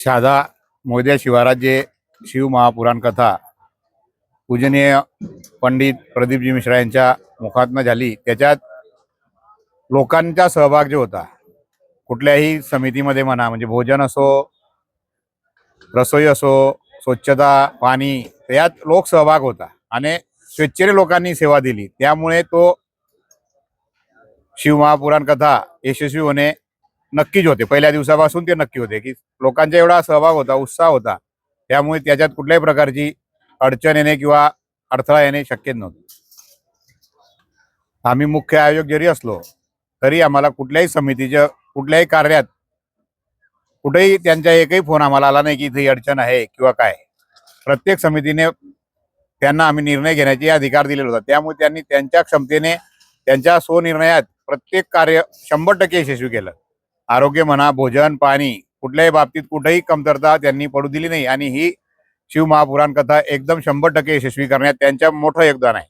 शहादा मोद्या शिवारात जे शिव महापुराण कथा पूजनीय पंडित प्रदीपजी मिश्रा यांच्या मुखातनं झाली. त्याच्यात लोकांचा सहभाग जो होता कुठल्याही समितीमध्ये म्हणा म्हणजे भोजन असो रसोई असो स्वच्छता पाणी यात लोकसहभाग होता आणि स्वेच्छेने लोकांनी सेवा दिली. त्यामुळे तो शिव महापुराण कथा यशस्वी होणे नक्कीच होते. पहिल्या दिवसापासून ते नक्की होते की लोकांचा एवढा सहभाग होता उत्साह होता. त्यामुळे त्याच्यात कुठल्याही प्रकारची अडचण येणे किंवा अडथळा येणे शक्य नव्हतं. आम्ही मुख्य आयोजक जरी असलो तरी आम्हाला कुठल्याही समितीच्या कुठल्याही कार्यात कुठेही त्यांचा एकही फोन आम्हाला आला नाही की इथे अडचण आहे किंवा काय. प्रत्येक समितीने त्यांना आम्ही निर्णय घेण्याचे अधिकार दिलेला होता. त्यामुळे त्यांनी त्यांच्या क्षमतेने त्यांच्या स्वनिर्णयात प्रत्येक कार्य शंभर टक्के यशस्वी केलं. आरोग्य म्हणा भोजन पाणी कुठल्याही बाबतीत कुठेही कमतरता त्यांनी पडू दिली नाही. आणि ही शिवमहापुराण कथा एकदम शंभर टक्के यशस्वी करण्यात त्यांच्या मोठं योगदान आहे.